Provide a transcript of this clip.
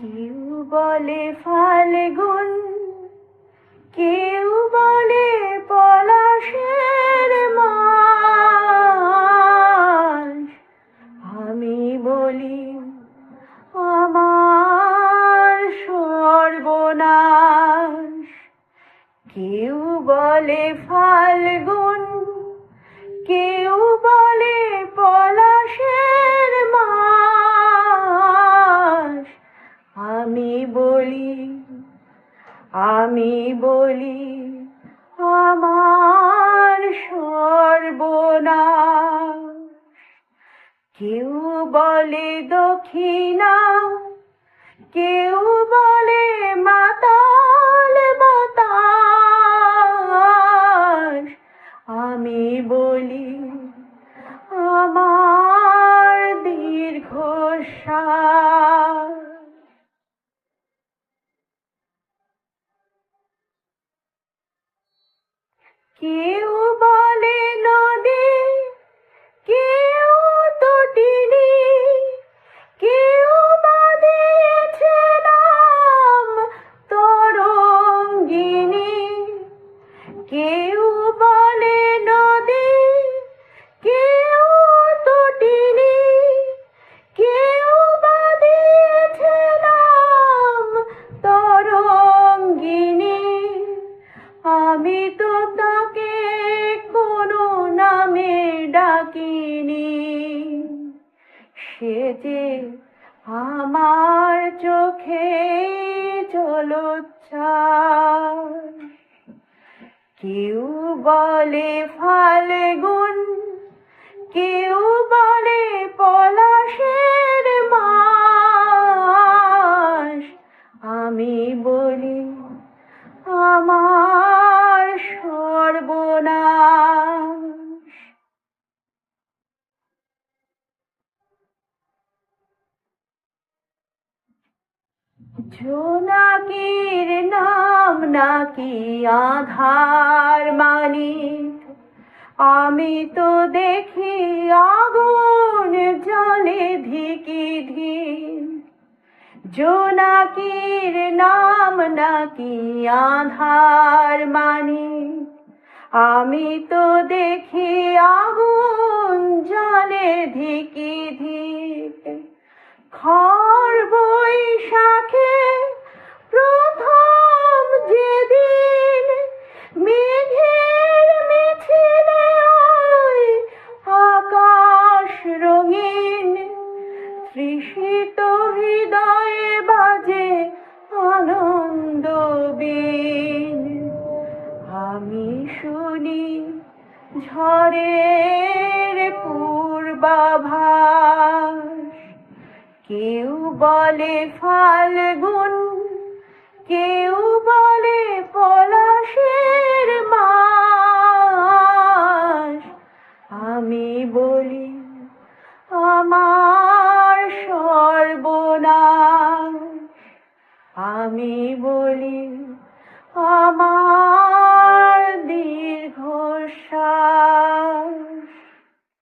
কেউ বলে ফাল্গুন, কেউ বলে পলাশের মাস। আমি বলি, আমার সর্বনাশ। কেউ বলে ফাল্গুন, কেউ বলে পলাশের বলি আমার সর্বনাশ। কেউ বলে দক্ষিণা কেউ বলে মাতাল বাতাস। আমি বলি আমার দীর্ঘশ্বাস কেউ বলে ডাকিনি সে যে আমার চোখে জলোচ্ছ্বাস। কেউ বলে ফাল্গুন, কেউ বলে পলাশের মাস। আমি বলি, আমার জোনাকির নাম নাকি আধার মানি? আমি তো দেখি আগুন জলে ধিকি ধিক জোনাকির নাম নাকি আধার মানি? আমি তো দেখি আমি শুনি ঝড়ের পূর্বাভাস। কেউ বলে ফাল্গুন, কেউ বলে পলাশের মাস। আমি বলি, আমার সর্বনাশ। আমি বলি, আমার